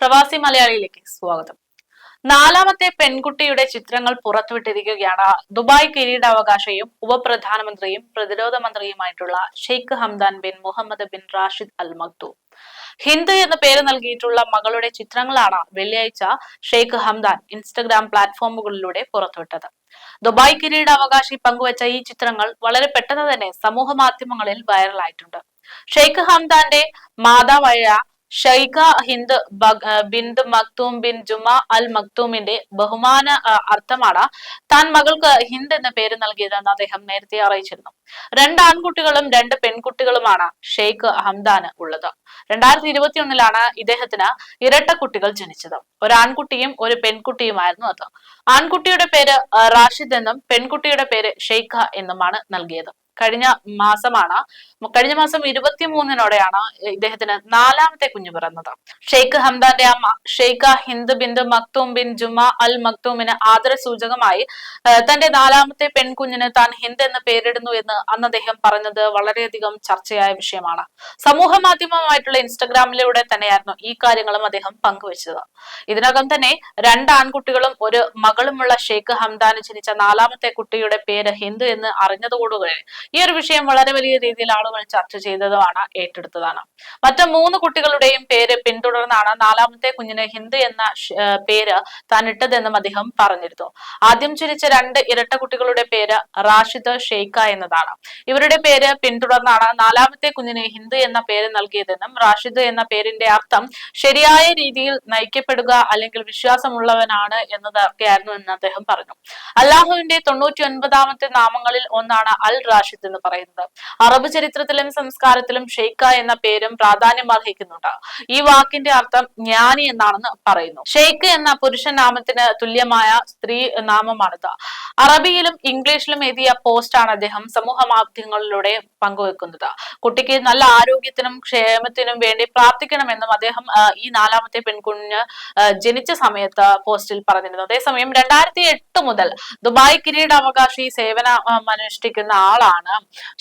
പ്രവാസി മലയാളിയിലേക്ക് സ്വാഗതം. നാലാമത്തെ പെൺകുട്ടിയുടെ ചിത്രങ്ങൾ പുറത്തുവിട്ടിരിക്കുകയാണ്. ദുബായ് കിരീടാവകാശയും ഉപപ്രധാനമന്ത്രിയും പ്രതിരോധ മന്ത്രിയുമായിട്ടുള്ള Sheikh Hamdan bin Mohammed bin Rashid Al Maktoum Hind എന്ന പേര് നൽകിയിട്ടുള്ള മകളുടെ ചിത്രങ്ങളാണ് വെള്ളിയാഴ്ച ഷെയ്ഖ് ഹംദാൻ ഇൻസ്റ്റഗ്രാം പ്ലാറ്റ്ഫോമുകളിലൂടെ പുറത്തുവിട്ടത്. ദുബായ് കിരീടാവകാശി പങ്കുവച്ച ഈ ചിത്രങ്ങൾ വളരെ പെട്ടെന്ന് തന്നെ സമൂഹ മാധ്യമങ്ങളിൽ വൈറലായിട്ടുണ്ട്. ഷെയ്ഖ് ഹംദാന്റെ മാതാവായ Sheikha Hind bint Maktoum bin Juma Al മക്തൂമിന്റെ ബഹുമാന അർത്ഥമാണ് താൻ മകൾക്ക് ഹിന്ദ് എന്ന പേര് നൽകിയതെന്ന് അദ്ദേഹം നേരത്തെ അറിയിച്ചിരുന്നു. രണ്ട് ആൺകുട്ടികളും രണ്ട് പെൺകുട്ടികളുമാണ് ഷെയ്ഖ് ഹംദാന് ഉള്ളത്. രണ്ടായിരത്തി ഇരുപത്തിയൊന്നിലാണ് ഇദ്ദേഹത്തിന് ഇരട്ട കുട്ടികൾ ജനിച്ചത്. ഒരു ആൺകുട്ടിയും ഒരു പെൺകുട്ടിയുമായിരുന്നു അത്. ആൺകുട്ടിയുടെ പേര് റാഷിദ് എന്നും പെൺകുട്ടിയുടെ പേര് ഷെയ്ഖ എന്നുമാണ് നൽകിയത്. കഴിഞ്ഞ മാസമാണ്. കഴിഞ്ഞ മാസം ഇരുപത്തിമൂന്നിനോടെയാണ് ഇദ്ദേഹത്തിന് നാലാമത്തെ കുഞ്ഞു പിറന്നത്. ഷെയ്ഖ് ഹംദാന്റെ അമ്മ Sheikha Hind bint Maktoum bin Juma Al മക്തൂമിന് ആദര സൂചകമായി തന്റെ നാലാമത്തെ പെൺകുഞ്ഞിന് താൻ ഹിന്ദ് എന്ന് പേരിടുന്നു എന്ന് അന്ന് അദ്ദേഹം പറഞ്ഞത് വളരെയധികം ചർച്ചയായ വിഷയമാണ്. സമൂഹ മാധ്യമമായിട്ടുള്ള ഇൻസ്റ്റഗ്രാമിലൂടെ തന്നെയായിരുന്നു ഈ കാര്യങ്ങളും അദ്ദേഹം പങ്കുവച്ചത്. ഇതിനകം തന്നെ രണ്ട് ആൺകുട്ടികളും ഒരു മകളുമുള്ള ഷെയ്ഖ് ഹംദാന് ജനിച്ച നാലാമത്തെ കുട്ടിയുടെ പേര് ഹിന്ദു എന്ന് അറിഞ്ഞതോടുകൂടി ഈ ഒരു വിഷയം വളരെ വലിയ രീതിയിൽ ആളുകൾ ചർച്ച ചെയ്തതുമാണ് ഏറ്റെടുത്തതാണ്. മറ്റു മൂന്ന് കുട്ടികളുടെയും പേര് പിന്തുടർന്നാണ് നാലാമത്തെ കുഞ്ഞിന് ഹിന്ദു എന്ന പേര് താൻ ഇട്ടതെന്നും അദ്ദേഹം പറഞ്ഞിരുന്നു. ആദ്യം ജനിച്ച രണ്ട് ഇരട്ട കുട്ടികളുടെ പേര് റാഷിദ് ഷെയ്ഖ എന്നതാണ്. ഇവരുടെ പേര് പിന്തുടർന്നാണ് നാലാമത്തെ കുഞ്ഞിന് ഹിന്ദു എന്ന പേര് നൽകിയതെന്നും റാഷിദ് എന്ന പേരിന്റെ അർത്ഥം ശരിയായ രീതിയിൽ നയിക്കപ്പെടുക അല്ലെങ്കിൽ വിശ്വാസമുള്ളവനാണ് എന്നതൊക്കെയായിരുന്നു എന്ന് അദ്ദേഹം പറഞ്ഞു. അള്ളാഹുവിന്റെ തൊണ്ണൂറ്റി ഒൻപതാമത്തെ നാമങ്ങളിൽ ഒന്നാണ് അൽ റാഷിദ് റാഷിദ് എന്ന് പറയുന്നത്. അറബ് ചരിത്രത്തിലും സംസ്കാരത്തിലും ഷെയ്ഖ എന്ന പേരും പ്രാധാന്യം അർഹിക്കുന്നുണ്ട്. ഈ വാക്കിന്റെ അർത്ഥം ജ്ഞാനി എന്നാണെന്ന് പറയുന്നു. ഷെയ്ഖ് എന്ന പുരുഷ നാമത്തിന് തുല്യമായ സ്ത്രീ നാമമാണിത്. അറബിയിലും ഇംഗ്ലീഷിലും എഴുതിയ പോസ്റ്റാണ് അദ്ദേഹം സമൂഹ മാധ്യമങ്ങളിലൂടെ പങ്കുവെക്കുന്നത്. കുട്ടിക്ക് നല്ല ആരോഗ്യത്തിനും ക്ഷേമത്തിനും വേണ്ടി പ്രാർത്ഥിക്കണമെന്നും അദ്ദേഹം ഈ നാലാമത്തെ പെൺകുഞ്ഞ് ജനിച്ച സമയത്ത് പോസ്റ്റിൽ പറഞ്ഞിരുന്നു. അതേസമയം രണ്ടായിരത്തി എട്ട് മുതൽ ദുബായ് കിരീടാവകാശി സേവന അനുഷ്ഠിക്കുന്ന ആളാണ്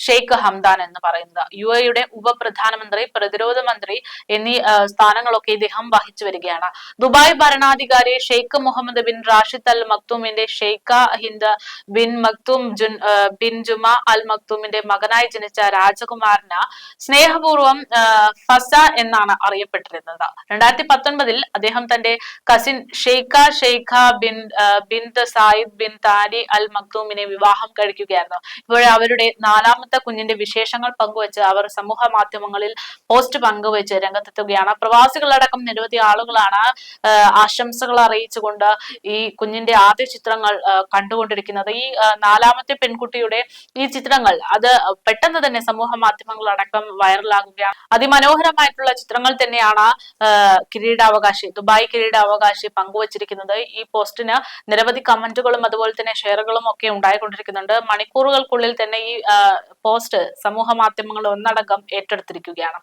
ഷെയ്ഖ് ഹംദാൻ എന്ന് പറയുന്നത്. യു എയുടെ ഉപപ്രധാനമന്ത്രി പ്രതിരോധ മന്ത്രി എന്നീ സ്ഥാനങ്ങളൊക്കെ ഇദ്ദേഹം വഹിച്ചു വരികയാണ്. ദുബായ് ഭരണാധികാരി Sheikh Mohammed bin Rashid Al മക്തൂമിന്റെ Sheikha Hind bin Maktoum ജുൻ ബിൻ ജുമ അൽ മക്തൂമിന്റെ മകനായി ജനിച്ച രാജകുമാരന് സ്നേഹപൂർവം ഫസ എന്നാണ് അറിയപ്പെട്ടിരുന്നത്. രണ്ടായിരത്തി പത്തൊൻപതിൽ അദ്ദേഹം തന്റെ cousin Sheikha Sheikha bin bin Saeed bin Thani Al മക്തൂമിനെ വിവാഹം കഴിക്കുകയായിരുന്നു. ഇപ്പോഴെ അവരുടെ നാലാമത്തെ കുഞ്ഞിന്റെ വിശേഷങ്ങൾ പങ്കുവച്ച് അവർ സമൂഹ മാധ്യമങ്ങളിൽ പോസ്റ്റ് പങ്കുവച്ച് രംഗത്തെത്തുകയാണ്. പ്രവാസികളടക്കം നിരവധി ആളുകളാണ് ആശംസകൾ അറിയിച്ചുകൊണ്ട് ഈ കുഞ്ഞിന്റെ ആദ്യ ചിത്രങ്ങൾ കണ്ടുകൊണ്ടിരിക്കുന്നത്. ഈ നാലാമത്തെ പെൺകുട്ടിയുടെ ഈ ചിത്രങ്ങൾ അത് പെട്ടെന്ന് തന്നെ സമൂഹ മാധ്യമങ്ങളടക്കം വൈറലാകുകയാണ്. അതിമനോഹരമായിട്ടുള്ള ചിത്രങ്ങൾ തന്നെയാണ് കിരീടാവകാശി ദുബായ് കിരീടാവകാശി പങ്കുവച്ചിരിക്കുന്നത്. ഈ പോസ്റ്റിന് നിരവധി കമന്റുകളും അതുപോലെ തന്നെ ഷെയറുകളും ഒക്കെ ഉണ്ടായിക്കൊണ്ടിരിക്കുന്നുണ്ട്. മണിക്കൂറുകൾക്കുള്ളിൽ തന്നെ ഈ പോസ്റ്റ് സമൂഹ മാധ്യമങ്ങൾ ഒന്നടങ്കം ഏറ്റെടുത്തിരിക്കുകയാണ്.